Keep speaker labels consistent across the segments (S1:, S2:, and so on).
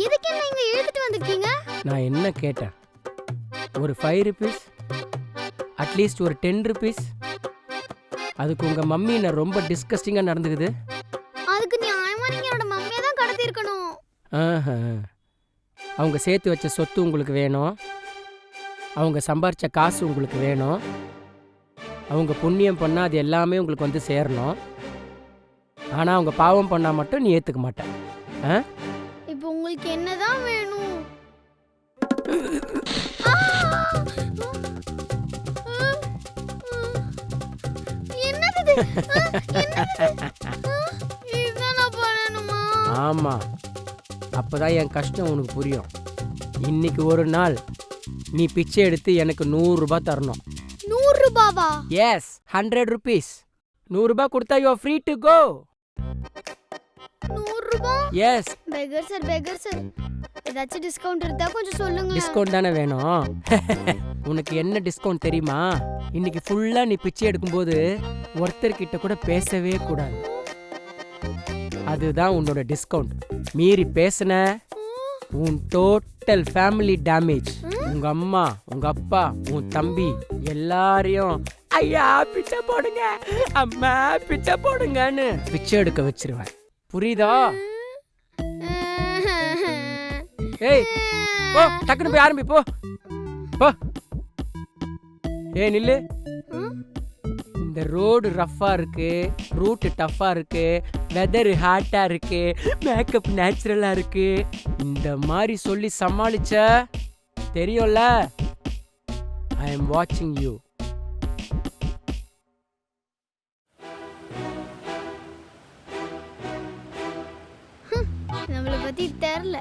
S1: எதுக்கு என்ன இங்க இழுத்துட்டு வந்திருக்கீங்க?
S2: நான் என்ன கேட்டேன்? ஒரு ஃபைவ் ருபீஸ் அட்லீஸ்ட் ஒரு டென் ருபீஸ் அதுக்கு உங்கள் மம்மி நான் ரொம்ப டிஸ்கஸ்டிங்காக நடந்துக்குது?
S1: அதுக்கு நியாயமா நீங்க என்னோட மம்மியை தான் கடத்தி இருக்கணும்
S2: ஆஹா. அவங்க சேர்த்து வச்ச சொத்து உங்களுக்கு வேணும். அவங்க சம்பாரிச்ச காசு உங்களுக்கு வேணும். அவங்க புண்ணியம் பண்ணால் அது எல்லாமே உங்களுக்கு வந்து சேரணும். ஆனால் அவங்க பாவம் பண்ணால் மட்டும் நீ ஏற்றுக்க மாட்டேன் ஆ?
S1: உங்களுக்கு என்னதான் வேணும்? ஆ! என்னது இது? ஆ, என்னது இது? ஆ, இதுதான் நான் பண்ணணுமா?
S2: ஆமாம் அப்போ தான் என் கஷ்டம் உனக்கு புரியும். இன்னைக்கு ஒரு நாள் நீ பிச்சை எடுத்து எனக்கு நூறுரூபா தரணும்.
S1: நூறு ரூபாவா?
S2: எஸ் ஹண்ட்ரட் ருபீஸ் நூறுரூபா கொடுத்தா யூ ஃப்ரீ டு கோ
S1: ரூபா
S2: yes
S1: beggar sir beggar sir ஏதாச்சும் டிஸ்கவுண்ட் இருந்தா கொஞ்சம் சொல்லுங்க
S2: டிஸ்கவுண்ட் தானே வேணும். உனக்கு என்ன டிஸ்கவுண்ட் தெரியுமா? இன்னைக்கு ஃபுல்லா நீ பிச்சை எடுக்கும்போது ஒருத்தர்கிட்ட கூட பேசவே கூடாது. அதுதான் உன்னோட டிஸ்கவுண்ட் மீறி பேசுன உன் டோட்டல் ஃபேமிலி டேமேஜ் உங்க அம்மா உங்க அப்பா உன் தம்பி எல்லாரையும் ஐயா பிச்சை போடுங்க. அம்மா பிச்சை போடுங்கன்னு பிச்சை எடுக்க வச்சிருவேன். புரியுதா? ஏய் போ டக்குனு போய் ஆரம்பி போ. போ. ஏய் நில்லு. இந்த ரோடு ரஃப்பா இருக்கு ரூட் டஃப்பா இருக்கு வெதர் ஹாட்டா இருக்கு மேக்கப் நேச்சுரலா இருக்கு. இந்த மாதிரி சொல்லி சமாளிச்ச தெரியும்ல? ஐ எம் வாட்சிங் யூ
S1: நம்மளை பத்தி தெரில.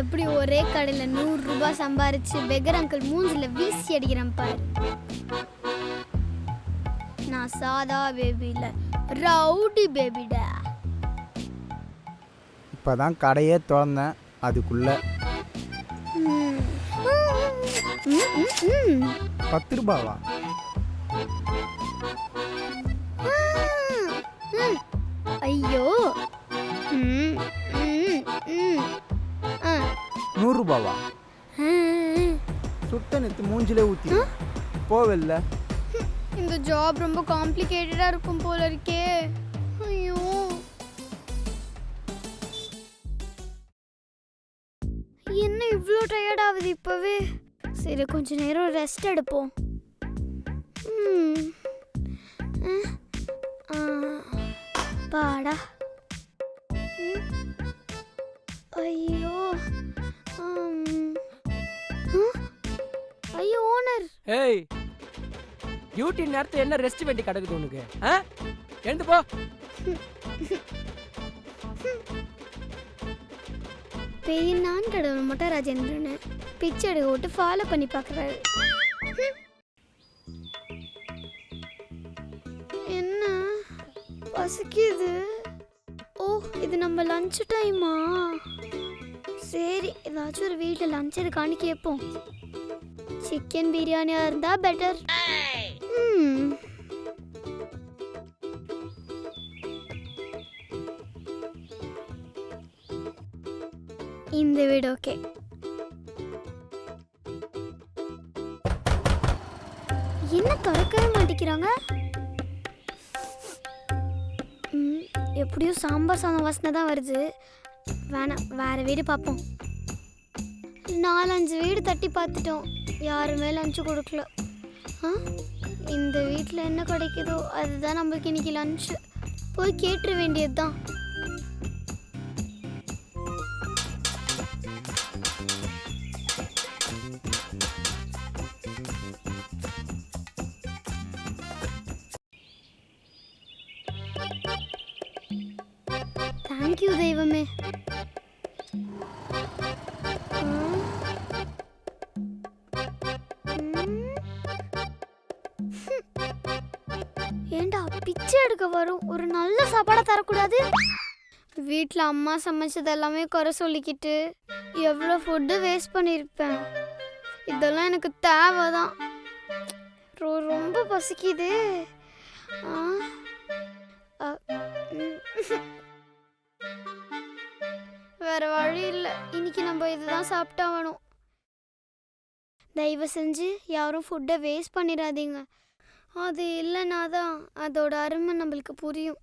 S1: எப்படி ஒரே கடையில நூறு ரூபாய் சம்பாரிச்சு பெகர் அங்கிள் மூஞ்சில வீசி அடிக்கிறேன் பாரு. நான் சாதா பேபி இல்ல ரவுடி பேபிடா
S3: இப்போ தான் கடையே திறந்தேன் அதுக்குள்ளே. பத்து ரூபாவா? நூறுரூபாவா
S1: ம்.
S3: சுட்ட நெத்து மூஞ்சிலே ஊற்றி போவல்ல?
S1: இந்த ஜாப் ரொம்ப காம்ப்ளிகேட்டடா இருக்கும் போல இருக்கே. ஐயோ. என்ன இவ்வளோ டயர்ட் ஆகுது இப்பவே? சரி கொஞ்ச நேரம் ரெஸ்ட் எடுப்போம். பாடா.
S2: ஏய் டியூட்டி நேரத்தில் என்ன ரெஸ்ட் வேண்டி கிடக்குது உனக்கு? ஆ? எழுந்து போ.
S1: பெரிய நான் கடவுள் மட்டும் ராஜேந்திரன் பிச்சை எடுக்க விட்டு ஃபாலோ பண்ணி பார்க்குறாரு. என்ன? பசிக்குது? ஓ இது நம்ம லஞ்ச் டைமா சரி ஏதாச்சும் ஒரு வீட்டில் லஞ்ச் இருக்கான்னு கேட்போம். சிக்கன் பிரியாணியாக இருந்தால் பெட்டர் இந்த வீடு ஓகே என்ன திறக்கவே மாட்டேங்கிறாங்க எப்படியும் சாம்பார் சாதம் வாசனை தான் வருது. வேணாம் வேறு வீடு பார்ப்போம். நாலஞ்சு வீடு தட்டி பார்த்துட்டோம். யாருமே லஞ்சு கொடுக்கல. ஆ? இந்த வீட்டில் என்ன கிடைக்குதோ அதுதான் நம்மளுக்கு இன்னைக்கு லஞ்சு போய் கேட்டுற வேண்டியது தான் தேங்க்யூ தெய்வமே. பிச்சை எடுக்க வரும். ஒரு நல்ல சாப்பாடை தரக்கூடாது. வீட்டில் அம்மா சமைச்சது எல்லாமே குறை சொல்லிக்கிட்டு எவ்வளோ ஃபுட்டு வேஸ்ட் பண்ணியிருப்பேன் இதெல்லாம் எனக்கு தேவை தான் ரொம்ப பசிக்குது. ஆ வேற வழி இல்லை. இன்னைக்கு நம்ம இதுதான் சாப்பிட்டாகணும். தயவு செஞ்சு யாரும் ஃபுட்டை வேஸ்ட் பண்ணிடாதீங்க. அது இல்லைனா தான் அதோட அருமை நம்மளுக்கு புரியும்.